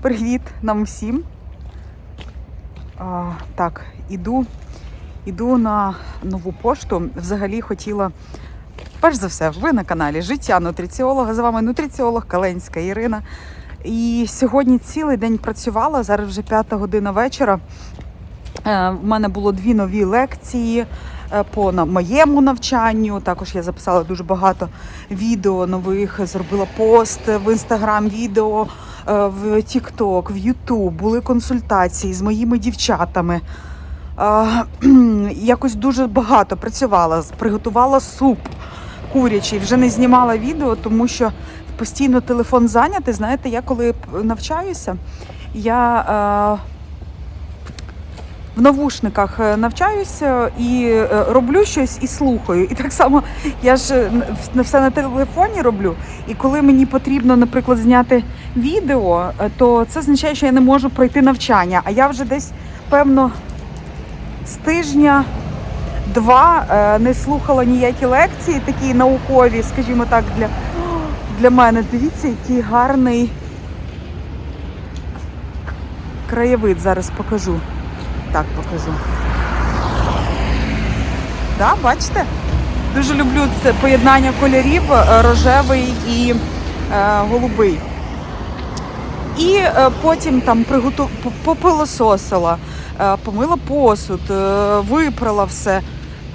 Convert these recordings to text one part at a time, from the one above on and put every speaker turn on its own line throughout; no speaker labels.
Привіт нам всім. А, так, іду, іду на нову пошту. Взагалі хотіла, перш за все, ви на каналі Життя нутриціолога. З вами нутриціолог Каленська Ірина. І сьогодні цілий день працювала, зараз вже п'ята година вечора. Е, В мене було дві нові лекції е, по моєму навчанню. Також я записала дуже багато відео нових, зробила пост в інстаграм, відео е, в Тікток, в Ютуб. Були консультації з моїми дівчатами. Е, Якось дуже багато працювала, приготувала суп курячий. Вже не знімала відео, тому що постійно телефон зайнятий. Знаєте, я коли навчаюся, я. В навушниках е, навчаюся і е, роблю щось і слухаю. І так само я ж е, все на телефоні роблю. І коли мені потрібно, наприклад, зняти відео, то це означає, що я не можу пройти навчання. А я вже десь, певно, з тижня. Два не слухала ніякі лекції, такі наукові, скажімо так, для, для мене. Дивіться, який гарний краєвид зараз покажу. Так покажу. Да, бачите? Дуже люблю це поєднання кольорів е, рожевий і е, голубий. І е, потім там приготу... попилососила, е, помила посуд, е, випрала все,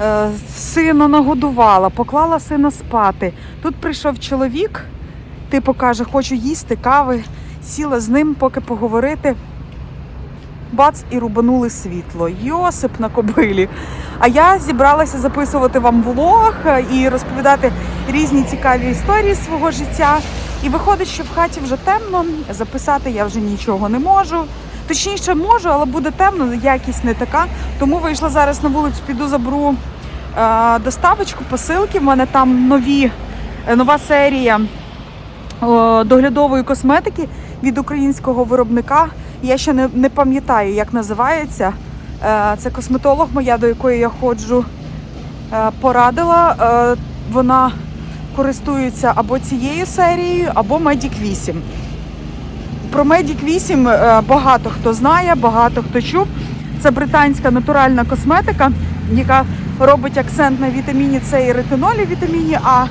е, сина нагодувала, поклала сина спати. Тут прийшов чоловік, типу каже, хочу їсти кави, сіла з ним, поки поговорити. Бац і рубанули світло. Йосип на кобилі. А я зібралася записувати вам влог і розповідати різні цікаві історії свого життя. І виходить, що в хаті вже темно, записати я вже нічого не можу. Точніше, можу, але буде темно, якість не така. Тому вийшла зараз на вулицю, піду заберу е, доставочку, посилки. В мене там нові, е, нова серія е, доглядової косметики від українського виробника. Я ще не, не пам'ятаю, як називається. Е, Це косметолог моя, до якої я ходжу, е, порадила. Е, Вона користується або цією серією, або Medic 8. Про Medic 8 е, багато хто знає, багато хто чув. Це британська натуральна косметика, яка робить акцент на вітаміні С і ретинолі вітаміні А.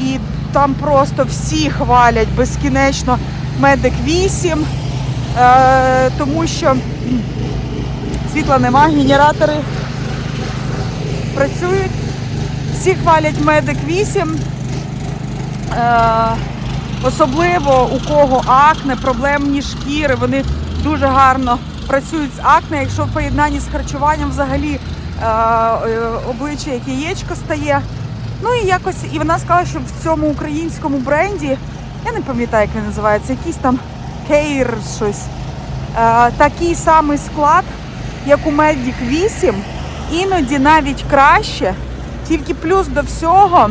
І там просто всі хвалять безкінечно Medic 8, е, тому що світла нема, генератори працюють. Всі хвалять Medic 8. Е, особливо у кого акне, проблемні шкіри, вони дуже гарно працюють з акне. Якщо в поєднанні з харчуванням взагалі е, е, обличчя як яєчко стає. Ну і якось, і вона сказала, що в цьому українському бренді, я не пам'ятаю, як він називається, якийсь там кейр щось. Е, такий самий склад, як у Medic 8, іноді навіть краще, тільки плюс до всього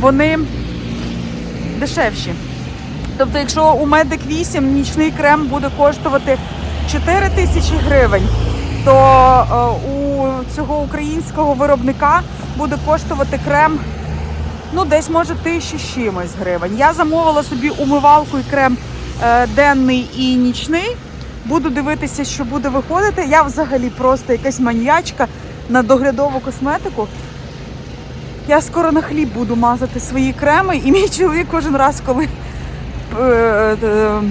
вони дешевші. Тобто, якщо у Medic 8 нічний крем буде коштувати 4 тисячі гривень, то е, у цього українського виробника буде коштувати крем ну десь може тисячі чимось гривень. Я замовила собі умивалку і крем денний і нічний. Буду дивитися, що буде виходити. Я взагалі просто якась маніячка на доглядову косметику. Я скоро на хліб буду мазати свої креми, і мій чоловік кожен раз, коли, е, е,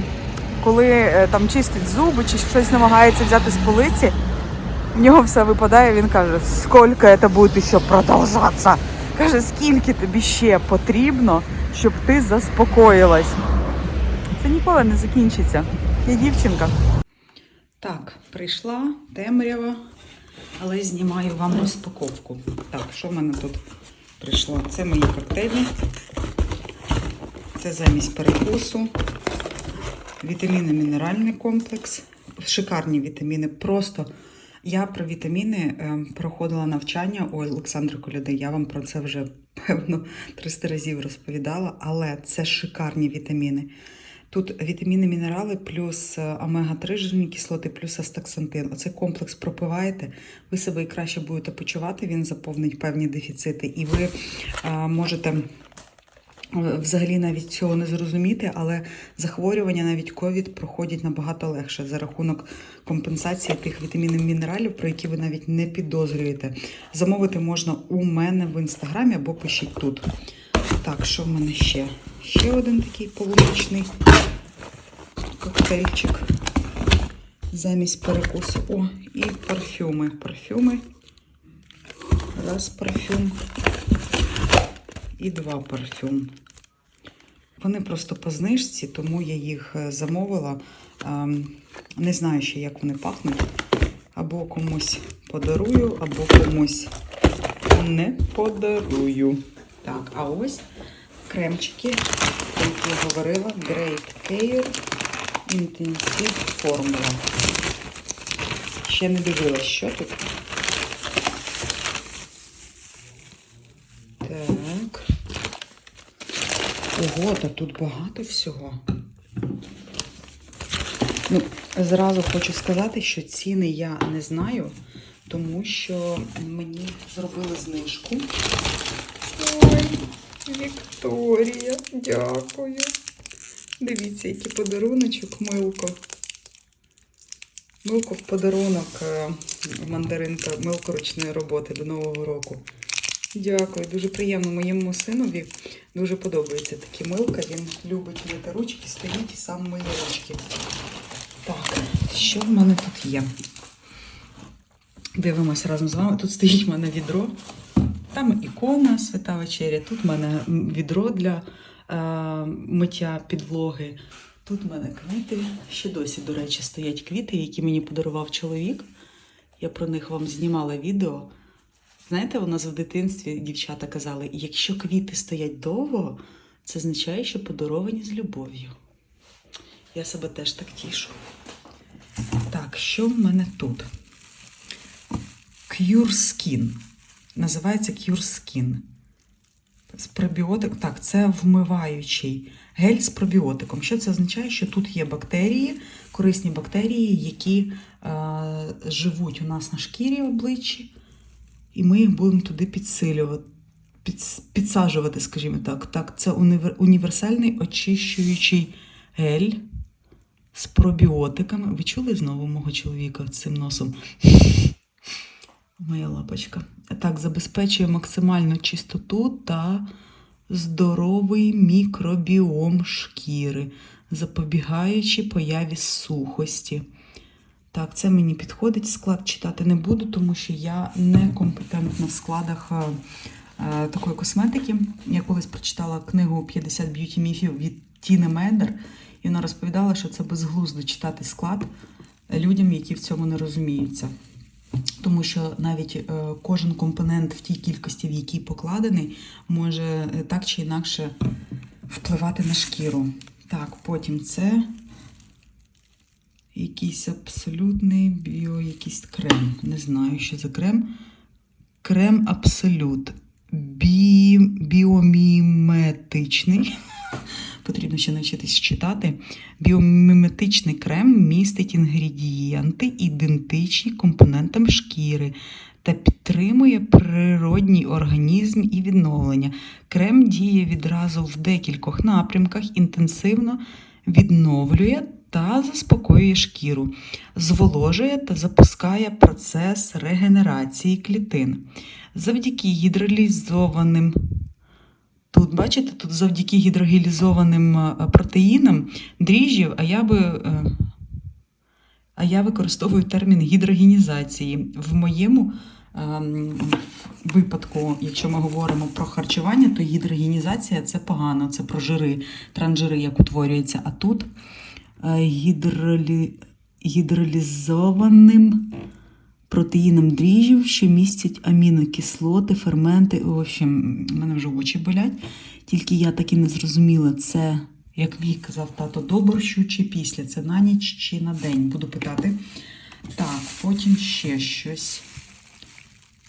коли е, там чистить зуби чи щось намагається взяти з полиці, в нього все випадає, він каже, скільки це буде ще продовжатися. Каже, скільки тобі ще потрібно, щоб ти заспокоїлась. Ніколи не закінчиться. Я дівчинка. Так, прийшла темрява, але знімаю вам розпаковку. Так, що в мене тут прийшло? Це мої коктейлі. Це замість перекусу. Вітаміни мінеральний комплекс. Шикарні вітаміни. Просто я про вітаміни ем, проходила навчання у Олександра Коляди. Я вам про це вже певно 300 разів розповідала, але це шикарні вітаміни. Тут вітаміни, мінерали, плюс е, омега-3 жирні кислоти, плюс астаксантин. Оцей комплекс пропиваєте, ви себе і краще будете почувати, він заповнить певні дефіцити, і ви е, можете е, взагалі навіть цього не зрозуміти, але захворювання, навіть ковід, проходять набагато легше за рахунок компенсації тих вітамінів мінералів, про які ви навіть не підозрюєте. Замовити можна у мене в інстаграмі або пишіть тут. Так, що в мене ще? Ще один такий полуничний коктейльчик замість перекусу. О, і парфюми. Парфюми. Раз парфюм і два парфюм. Вони просто по знижці, тому я їх е, замовила. Ем, Не знаю ще, як вони пахнуть. Або комусь подарую, або комусь не подарую. Так, а ось кремчики, які я говорила, Great Care Intensive Formula. Ще не дивилась, що тут. Так. Ого, та тут багато всього. Ну, зразу хочу сказати, що ціни я не знаю, тому що мені зробили знижку. Ой, Вікторія, дякую. Дивіться, який подаруночок, милко. Милко в подарунок е, мандаринка, милко ручної роботи до Нового року. Дякую, дуже приємно. Моєму синові дуже подобається такі милка. Він любить мити ручки, стоїть і сам миє ручки. Так, що в мене тут є? Дивимося разом з вами. Тут стоїть в мене відро. Там ікона Свята Вечеря. Тут в мене відро для миття підлоги. Тут в мене квіти. Ще досі, до речі, стоять квіти, які мені подарував чоловік. Я про них вам знімала відео. Знаєте, у нас в дитинстві дівчата казали, якщо квіти стоять довго, це означає, що подаровані з любов'ю. Я себе теж так тішу. Так, що в мене тут? Cure Skin. Називається Cure Skin. З пробіотик. Так, це вмиваючий гель з пробіотиком. Що це означає? Що тут є бактерії, корисні бактерії, які е, живуть у нас на шкірі обличчі, і ми їх будемо туди підсилювати. Під, підсаджувати, скажімо так. Так, це універ, універсальний очищуючий гель з пробіотиками. Ви чули знову мого чоловіка цим носом? Моя лапочка. Так, забезпечує максимальну чистоту та здоровий мікробіом шкіри, запобігаючи появі сухості. Так, це мені підходить. Склад читати не буду, тому що я не компетентна в складах е, е, такої косметики. Я колись прочитала книгу 50 б'юті міфів від Тіни Медер, і вона розповідала, що це безглуздо читати склад людям, які в цьому не розуміються. Тому що навіть е, кожен компонент в тій кількості, в якій покладений, може е, так чи інакше впливати на шкіру. Так, потім це якийсь абсолютний біо, якийсь крем. Не знаю, що за крем. Крем Абсолют. Бі... Біоміметичний. Потрібно ще навчитись читати. Біоміметичний крем містить інгредієнти, ідентичні компонентам шкіри та підтримує природній організм і відновлення. Крем діє відразу в декількох напрямках, інтенсивно відновлює та заспокоює шкіру, зволожує та запускає процес регенерації клітин. Завдяки гідролізованим Тут, бачите, тут завдяки гідрогелізованим е, протеїнам дріжджів, а я би. е, А я використовую термін гідрогенізації. В моєму ем, випадку, якщо ми говоримо про харчування, то гідрогенізація це погано, це про жири, транжири, як утворюється. А тут е, гідролі... гідролізованим протеїном дріжджів, що містять амінокислоти, ферменти. В общем, мене вже очі болять. Тільки я так і не зрозуміла, це, як мій казав тато, до борщу чи після. Це на ніч чи на день. Буду питати. Так, потім ще щось.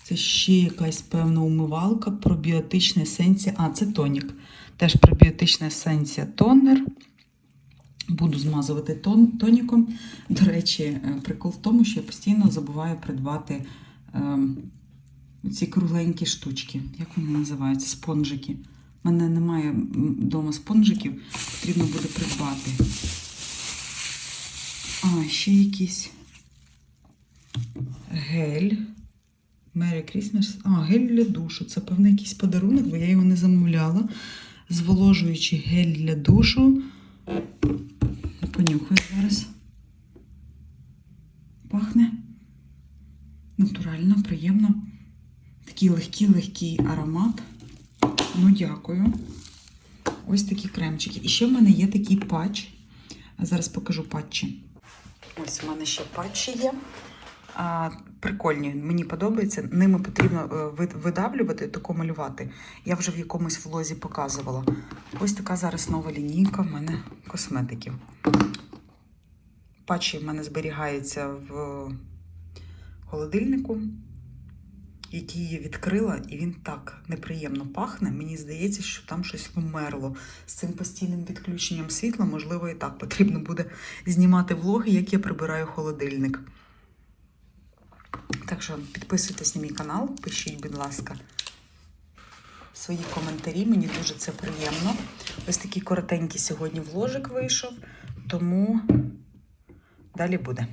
Це ще якась певна умивалка, пробіотична есенція. А, це тонік. Теж пробіотична есенція тонер. Буду змазувати тон, тоніком. До речі, е, прикол в тому, що я постійно забуваю придбати е, ці кругленькі штучки. Як вони називаються? Спонжики. У мене немає вдома спонжиків, потрібно буде придбати. А, ще якийсь гель. Merry Christmas. А, гель для душу. Це, певно, якийсь подарунок, бо я його не замовляла. Зволожуючий гель для душу. Понюхаю зараз. Пахне натурально, приємно. Такий легкий, легкий аромат. Ну, дякую. Ось такі кремчики. І ще в мене є такий патч. Зараз покажу патчі. Ось в мене ще патчі є. Прикольні, мені подобається. Ними потрібно е, видавлювати, тако малювати. Я вже в якомусь влозі показувала. Ось така зараз нова лінійка в мене косметиків. Патчі в мене зберігаються в холодильнику, який я відкрила, і він так неприємно пахне. Мені здається, що там щось вмерло. З цим постійним відключенням світла, можливо, і так потрібно буде знімати влоги, як я прибираю холодильник. Так що підписуйтесь на мій канал, пишіть, будь ласка, свої коментарі. Мені дуже це приємно. Ось такий коротенький сьогодні вложик вийшов, тому далі буде.